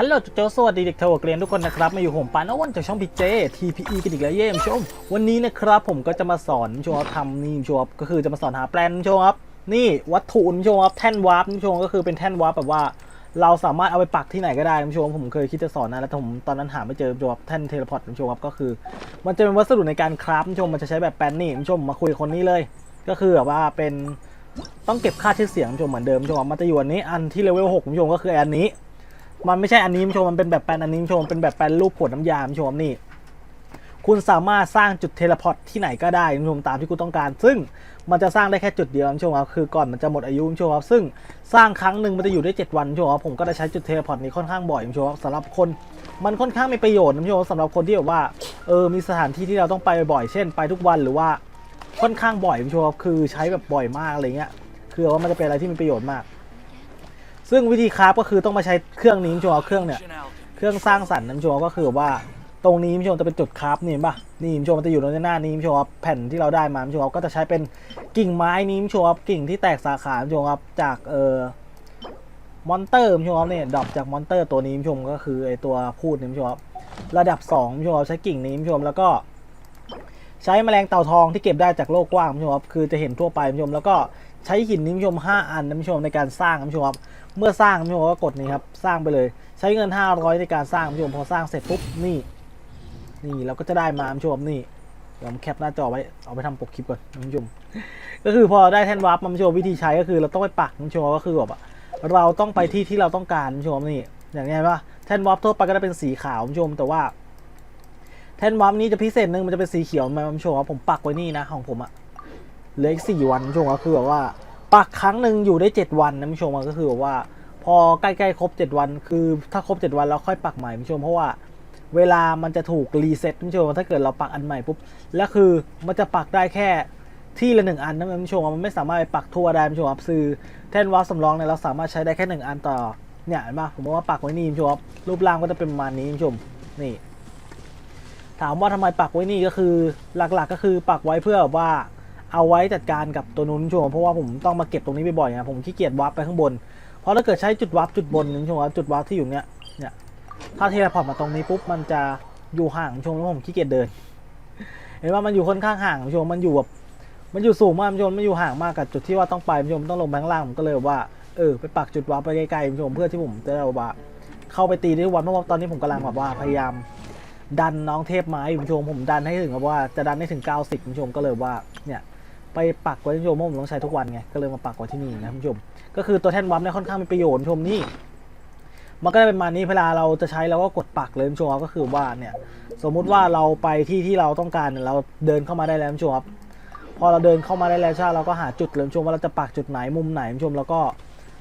ฮัลโหลจุ๊เจ้าสวัสดีเด็กเทวเกรียนทุกคนนะครับ มาอยู่ผมปานอ้วนจากช่องพีเจ TPE กันอีกแล้วเย่มชม วันนี้นะครับผมก็จะมาสอนชมครับทำนี่ชมครับก็คือจะมาสอนหาแปลนชมครับนี่วัตถุนชมครับแท่นวาร์ปชมก็คือเป็นแท่นวาร์ปแบบว่า เราสามารถเอาไปปักที่ไหนก็ได้ชมผมเคยคิดจะสอนนะแล้วแต่ผมตอนนั้นหาไม่เจอชมครับแท่นเทเลพอร์ตชมครับก็คือ มันจะเป็นวัสดุในการคราฟชมมันจะใช้แบบแปลนนี่ชมมาคุยคนนี้เลย ก็คือแบบว่าเป็นต้องเก็บค่าชื่อเสียงชมเหมือนเดิมชมมันจะอยู่อันนี้อันที่เลเวลหกชมก็คืออันนี้ มันไม่ใช่อันนี้คุณผู้ชมมันเป็นแบบแปลนอันนี้คุณผู้ชมเป็นแบบแปลนรูปขวดน้ำยาคุณผู้ชมนี่ คุณสามารถสร้างจุดเทเลพอร์ตที่ไหนก็ได้คุณผู้ชมตามที่คุณต้องการ ซึ่งมันจะสร้างได้แค่จุดเดียวคุณผู้ชมครับคือก่อนมันจะหมดอายุคุณผู้ชมครับซึ่งสร้างครั้งหนึ่งมันจะอยู่ได้ 7 วันคุณผู้ชมครับผมก็จะใช้จุดเทเลพอร์ตนี้ค่อนข้างบ่อยคุณผู้ชมครับสำหรับคนมันค่อนข้างมีประโยชน์คุณผู้ชมสำหรับคนที่แบบว่าเออมีสถานที่ที่เราต้องไปบ่อยเช่น ไปทุกวันหรือว่าค่อนข้างบ่อยคุณผู้ชมครับคือใช้แบบบ่อยมากอะไรเงี้ยคือว่ามันจะเป็นอะไรที่มีประโยชน์มาก ซึ่งวิธีคราฟก็คือต้องมาใช้เครื่องนี้ชมเอาเครื่องเนี่ยเครื่องสร้างสรรค์นะคุณผู้ชมก็คือว่าตรงนี้คุณผู้ชมจะเป็นจุดคราฟนี่เห็นปะนี่คุณผู้ชมมันจะอยู่ตรงหน้านี้คุณผู้ชมครับแผ่นที่เราได้มาชมครับก็จะใช้เป็นกิ่งไม้นี้คุณผู้ชมครับกิ่งที่แตกสาขาคุณผู้ชมครับจากเอ่อมอนเตอร์ชมครับเนี่ยดรอปจากมอนเตอร์ตัวนี้คุณผู้ชมก็คือไอตัวพูดนี่ชมครับระดับ2คุณผู้ชมครับใช้กิ่งนี้คุณผู้ชมแล้วก็ ใช้แมลงเต่าทองที่เก็บได้จากโลกกว้างคุณผู้ชมครับคือจะเห็นทั่วไปคุณผู้ชมแล้วก็ใช้หินนี้คุณผู้ชม 5 อันนะคุณผู้ชมในการสร้างคุณผู้ชมครับเมื่อสร้างคุณผู้ชมก็กดนี้ครับสร้างไปเลย ใช้เงิน 500 ในการสร้างคุณผู้ชมพอสร้างเสร็จปุ๊บนี่นี่เราก็จะได้มาคุณผู้ชมนี่เดี๋ยวผมแคปหน้าจอไว้เอาไปทำปกคลิปก่อนคุณผู้ชมก็คือพอได้แท่นวาร์ปคุณผู้ชมวิธีใช้ก็คือเราต้องไปปักคุณผู้ชมก็คือแบบเราต้องไปที่ที่เราต้องการคุณผู้ชมนี่อย่างนี้ว่าแท่นวาร์ปทั่วไปก็จะเป็นสีขาวคุณผู้ชมแต่ว่า แท่นวาร์ปนี้จะพิเศษหนึงมันจะเป็นสีเขียวมาผู้ชมว่าผมปักไว้นี่นะของผมอะเหลืออีกสี่วันคุณผู้ชมก็คือแบบว่า ปักครั้งหนึ่งอยู่ได้เจ็ดวันนะคุณผู้ชมก็คือแบบว่า พอใกล้ๆครบเจ็ดวัน คือถ้าครบเจ็ดวันแล้วค่อยปักใหม่คุณผู้ชมเพราะว่าเวลามันจะถูกรีเซ็ตคุณผู้ชมถ้าเกิดเราปักอันใหม่ปุ๊บแล้วคือมันจะปักได้แค่ที่ละหนึ่งอันนะคุณผู้ชมมันไม่สามารถไปปักทั่วได้คุณผู้ชมครับคือแท่นวาร์ปสำรองเนี่ยเราสามารถใช้ได้แค่หนึ่งอันต่อเนี่ยเห็นปะผมบอกว่าปักไว้นี่ผู้ชมรูปร่างก็จะเป็นประมาณนี้ผู้ชมนี่ ถามว่าทำไมปักไว้นี่ก็คือหลักๆก็คือปักไว้เพื่อแบบว่าเอาไว้จัดการกับตัวนู้นคุณผู้ชมเพราะว่าผมต้องมาเก็บตรงนี้บ่อยๆนะผมขี้เกียจวาร์ปไปข้างบน เพราะถ้าเกิดใช้จุดวาร์ปจุดบนคุณผู้ชมครับจุดวาร์ปที่อยู่เนี้ยเนี่ยถ้าเทเลพอร์ตมาตรงนี้ปุ๊บมันจะอยู่ห่างคุณผู้ชมแล้วผมขี้เกียจเดิน เห็นว่ามันอยู่ค่อนข้างห่างคุณผู้ชมมันอยู่แบบมันอยู่สูงมากชมมันอยู่ห่างมากกับจุดที่ว่าต้องไปคุณผู้ชมต้องลงไปข้างล่างผมก็เลยว่าเออไปปักจุดวาร์ปไปไกลๆคุณผู้ชมเพื่อที่ผมจะได้แบบว่าเข้าไปตีได้ทุกวันเพราะว่าตอนนี้ผมกำลังแบบว่าพยายาม ดันน้องเทพไม้อยู่คุณผู้ชมผมดันให้ถึงแบบว่าจะดันให้ถึง 90คุณผู้ชมก็เลยว่าเนี่ยไปปักไว้คุณผู้ชมเพราะผมต้องใช้ทุกวันไงก็เลยมาปักไว้ที่นี่นะคุณผู้ชมก็คือตัวแท่นวัมเนี่ยค่อนข้างมีประโยชน์คุณผู้ชมนี่มันก็ได้เป็นมานี้เวลาเราจะใช้เราก็กดปักเลยคุณผู้ชมก็คือว่าเนี่ยสมมุติว่าเราไปที่ที่เราต้องการเนี่ยเราเดินเข้ามาได้แล้วคุณผู้ชมครับพอเราเดินเข้ามาได้แล้วใช่เราก็หาจุดเลยคุณผู้ชมว่าเราจะปักจุดไหนมุมไหนคุณผู้ชมแล้วก็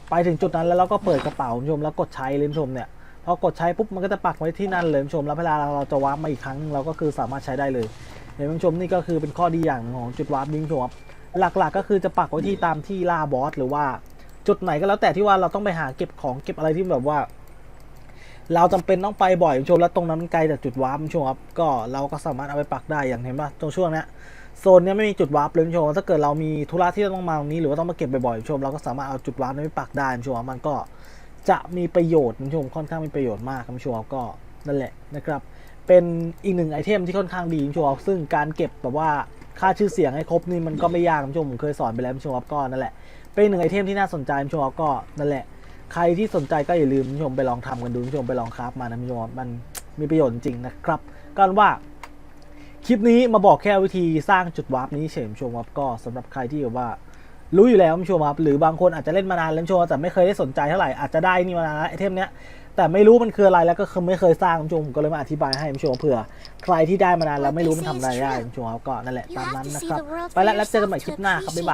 ไปถึงจุดนั้นแล้วเราก็เปิดกระเป๋าคุณผู้ชมแล้วกดใช้เลยคุณผู้ชมเนี่ย พอกดใช้ปุ๊บมันก็จะปักไว้ที่นั่นเลยคุณผู้ชมแล้วเวลาเราจะวาร์ปมาอีกครั้งเราก็คือสามารถใช้ได้เลยเห็นไหมคุณผู้ชมนี่ก็คือเป็นข้อดีอย่างหนึ่งของจุดวาร์ปนี้คุณผู้ชมครับหลักๆ ก็คือจะปักไว้ที่ตามที่ล่าบอสหรือว่าจุดไหนก็แล้วแต่ที่ว่าเราต้องไปหาเก็บของเก็บอะไรที่แบบว่า เราจำเป็นต้องไปบ่อยคุณผู้ชมแล้วตรงนั้นมันไกลจากจุดวาร์ปคุณผู้ชมครับก็เราก็สามารถเอาไปปักได้อย่างเห็นป่ะตรงช่วงนี้โซนนี้ไม่มีจุดวาร์ปเลยคุณผู้ชมถ้าเกิดเรามีธุระที่ต้องมาตรงนี้หรือว่าต้องมาเก็บบ่อยๆคุณผู้ชมเราก็สามารถเอาจุดวาร์ปนี้ไปปักได้คุณผู้ชมมันก็ จะมีประโยชน์คุณผู้ชมค่อนข้างมีประโยชน์มากคุณผู้ชมก็นั่นแหละนะครับ เป็นอีกหนึ่งไอเทมที่ค่อนข้างดีคุณผู้ชมซึ่งการเก็บแบบว่าค่าชื่อเสียงให้ครบนี่มันก็ไม่ยากคุณผู้ชมผมเคยสอนไปแล้วคุณผู้ชมก็นั่นแหละ เป็นหนึ่งไอเทมที่น่าสนใจคุณผู้ชมก็นั่นแหละ ใครที่สนใจก็อย่าลืมคุณผู้ชมไปลองทำกันดูคุณผู้ชมไปลองคราฟมานะคุณผู้ชมมันมีประโยชน์จริงนะครับก็ว่าคลิปนี้มาบอกแค่วิธีสร้างจุดวาร์ปนี้เฉยคุณผู้ชมครับก็สำหรับใครที่แบบว่า รู้อยู่แล้วคุณผู้ชมครับหรือบางคนอาจจะเล่นมานานเล่นชูมแต่ไม่เคยได้สนใจเท่าไหร่อาจจะได้นี่มานานไอเทมเนี้ยแต่ไม่รู้มันคืออะไรแล้วก็คือไม่เคยสร้างคุณผู้ชมผมก็เลยมาอธิบายให้คุณผู้ชมเผื่อ ใครที่ได้มานานแล้วไม่รู้มันทำอะไรได้คุณผู้ชมครับก็นั่นแหละตามนั้นนะครับไปแล้วแล้วเจอกันใหม่คลิปหน้าครับบ๊ายบาย